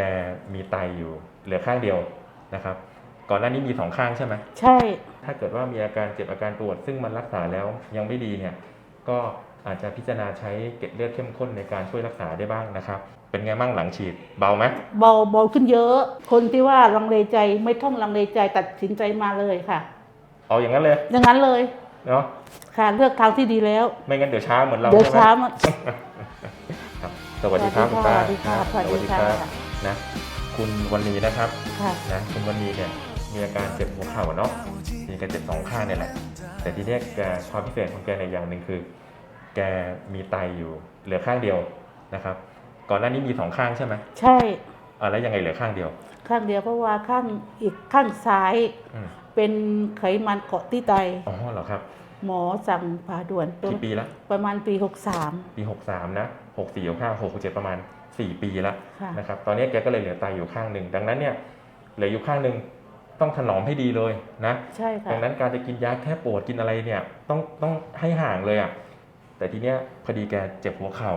กมีไตอยู่เหลือข้างเดียวนะครับ ก่อนหน้านี้มีสองข้างใช่ไหมใช่ ถ้าเกิดว่ามีอาการเจ็บอาการปวด ซึ่งมันรักษาแล้วยังไม่ดีเนี่ย ก็อาจจะพิจารณาใช้เกล็ดเลือดเข้มข้นในการช่วยรักษาได้บ้างนะครับ เป็นไงบ้างหลังฉีดเบาไหมเบาเบาขึ้นเยอะ คนที่ว่าลังเลใจไม่ต้องลังเลใจตัดสินใจมาเลยค่ะ เอาอย่างนั้นเลย อย่างนั้นเลยเนาะค่ะเลือกทางที่ดีแล้ว ไม่งั้นเดี๋ยวช้าเหมือนเราเดี๋ยวใช่ไหมช้ามาครับสวัสดีครับคุณป้าสวัสดีค่ะสวัสดีค่ะรับ นะคุณวันนี้นะครับค่ะนะคุณวันนี้เนี่ยมีอาการเจ็บหัวเข่าเนาะมีการเจ็บสองข้างเนี่ยแหละแต่ทีเนี้ยแกความพิเศษของแกในอย่างหนึ่งคือ แกมีไตอยู่เหลือข้างเดียวนะครับ ก่อนหน้านี้มีสองข้างใช่ไหมใช่อ่าแล้วยังไงเหลือข้างเดียว ข้างเดียวเพราะว่าข้างอีกข้างซ้ายอืมเป็นไขมันเกาะที่ไตอ๋อเหรอครับ หมอสั่งผ่าด่วนกี่ปีละประมาณปีปี63นะ 64 65 67 ประมาณ 4 ปีแล้วค่ะนะครับ ตอนนี้แกก็เลยเหลือไตอยู่ข้างหนึ่ง ดังนั้นเนี่ยเหลืออยู่ข้างหนึ่งต้องถนอมให้ดีเลยนะ63ใช่ค่ะดังนั้นการจะกินยาแค่ปวดกินอะไรเนี่ยต้องต้องให้ห่างเลยอะ่ะ แต่ทีเนี้ยพอดีแกเจ็บหัวเข่า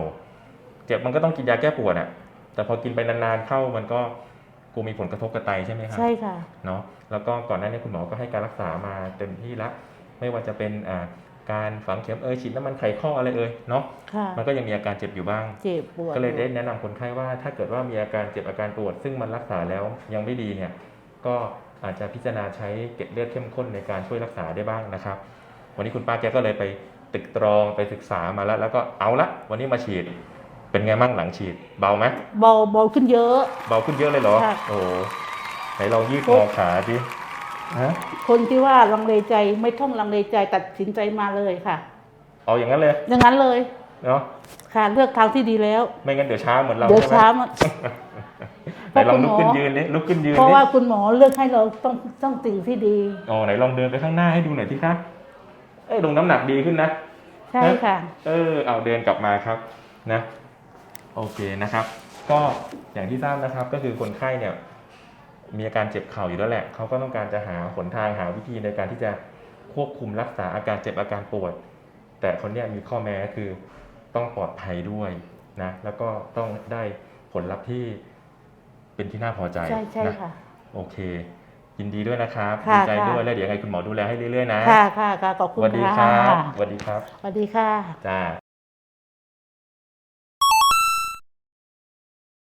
เจ็บมันก็ต้องกินยาแก้ปวดอะ่ะ แต่พอกินไปนานๆเข้ามันก็กูมีผลกระทบกับไตใช่ไหมครับใช่ค่ะเนาะแล้วก็ก่อนหน้านี้คุณหมอก็ให้การรักษามาเต็มที่ละ ไม่ว่าจะเป็นอ่า การฝังเข็มเอยฉีดน้ำมันไขข้ออะไรเอ่ยเนาะค่ะมันก็ยังมีอาการเจ็บอยู่บ้างเจ็บปวดก็เลยได้แนะนำคนไข้ว่าถ้าเกิดว่ามีอาการเจ็บอาการปวด ซึ่งมันรักษาแล้วยังไม่ดีเนี่ยก็อาจจะพิจารณาใช้เกล็ดเลือดเข้มข้นในการช่วยรักษาได้บ้างนะครับ วันนี้คุณป้าแกก็เลยไปตึกตรองไปศึกษามาแล้ว แล้วก็เอาละวันนี้มาฉีดเป็นไงบ้างหลังฉีด เบาไหมเบาเบาขึ้นเยอะ เบาขึ้นเยอะเลยเหรอค่ะโอ้โหไหนลองยืดงอขาดิฮะ คนที่ว่าลังเลใจไม่ต้องลังเลใจตัดสินใจมาเลยค่ะ เอาอย่างนั้นเลย อย่างนั้นเลยเนาะค่ะเลือกทางที่ดีแล้ว ไม่งั้นเดี๋ยวช้าเหมือนเราเดี๋ยวใช่ไหมช้ามาไหนลองลุกขึ้นยืนดิลุกขึ้นยืนเพราะดิว่าคุณหมอเลือกให้เราต้องต้องสิ่งที่ดีอ๋อไหนลองเดินไปข้างหน้าให้ดูหน่อยที่คะเอ้ยลงน้ำหนักดีขึ้นนะใช่ค่ะ เออเอาเดินกลับมาครับนะ โอเคนะครับ ก็อย่างที่ทราบนะครับ ก็คือคนไข้เนี่ย มีอาการเจ็บเข่าอยู่แล้วแหละเขาก็ต้องการจะหาหนทางหาวิธีในการที่จะควบคุมรักษาอาการเจ็บอาการปวด แต่คนเนี้ยมีข้อแม้คือต้องปลอดภัยด้วยนะแล้วก็ต้องได้ผลลัพธ์ที่เป็นที่น่าพอใจใช่ใช่นะค่ะ โอเค ยินดีด้วยนะครับค่ะดีใจค่ะด้วยแล้วเดี๋ยวยังไงคุณหมอดูแลให้เรื่อยๆนะค่ะค่ะค่ะขอบสคุณวัสดีคค่ะรับสวัสดีครับสวัสดีค่ะ จ้า